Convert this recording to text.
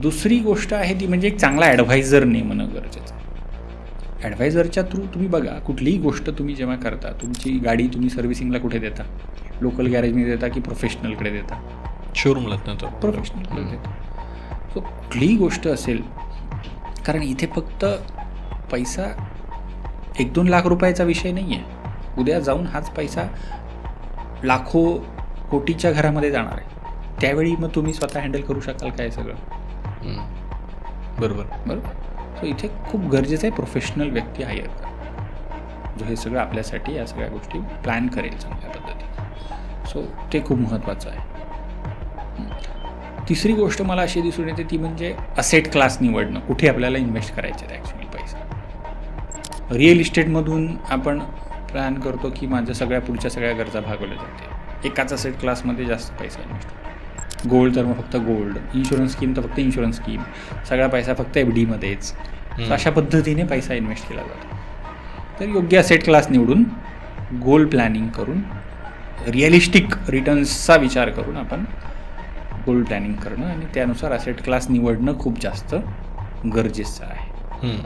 दुसरी गोष्ट आहे ती म्हणजे एक चांगला ॲडव्हायझर नेमणं गरजेचं. आहे ॲडव्हायझरच्या थ्रू तुम्ही बघा कुठलीही गोष्ट तुम्ही जेव्हा करता तुमची गाडी तुम्ही सर्व्हिसिंगला कुठे देता? लोकल गॅरेजमध्ये देता की प्रोफेशनलकडे देता? शोरूमला नंतर प्रोफेशनलकडे देता. सो कुठलीही गोष्ट असेल कारण इथे फक्त पैसा एक दोन लाख रुपयाचा विषय नाही आहे उद्या जाऊन हाच पैसा लाखो कोटीच्या घरामध्ये जाणार आहे. त्यावेळी मग तुम्ही स्वतः हँडल करू शकाल काय सगळं? बरोबर. बरोबर. सो इथे खूप गरजेचं आहे प्रोफेशनल व्यक्ती हायर जो हे सगळं आपल्यासाठी या सगळ्या गोष्टी प्लॅन करेल चांगल्या पद्धतीने. सो ते खूप महत्त्वाचं आहे. तिसरी गोष्ट मला अशी दिसून येते ती म्हणजे असेट क्लास निवडणं. कुठे आपल्याला इन्व्हेस्ट करायचे आहेत ॲक्च्युली पैसा? रिअल इस्टेटमधून आपण प्लॅन करतो की माझ्या सगळ्या पुढच्या सगळ्या गरजा भागवल्या जाते एकाच असेट क्लासमध्ये जास्त पैसा इन्व्हेस्ट होतो. गोल्ड तर मग फक्त गोल्ड. इन्शुरन्स स्कीम तर फक्त इन्शुरन्स स्कीम सगळा पैसा फक्त एफ डीमध्येच. अशा पद्धतीने पैसा इन्व्हेस्ट केला जातो. तर योग्य असेट क्लास निवडून गोल प्लॅनिंग करून रिअलिस्टिक रिटर्न्सचा विचार करून आपण गोल प्लॅनिंग करणं आणि त्यानुसार असेट क्लास निवडणं खूप जास्त गरजेचं आहे.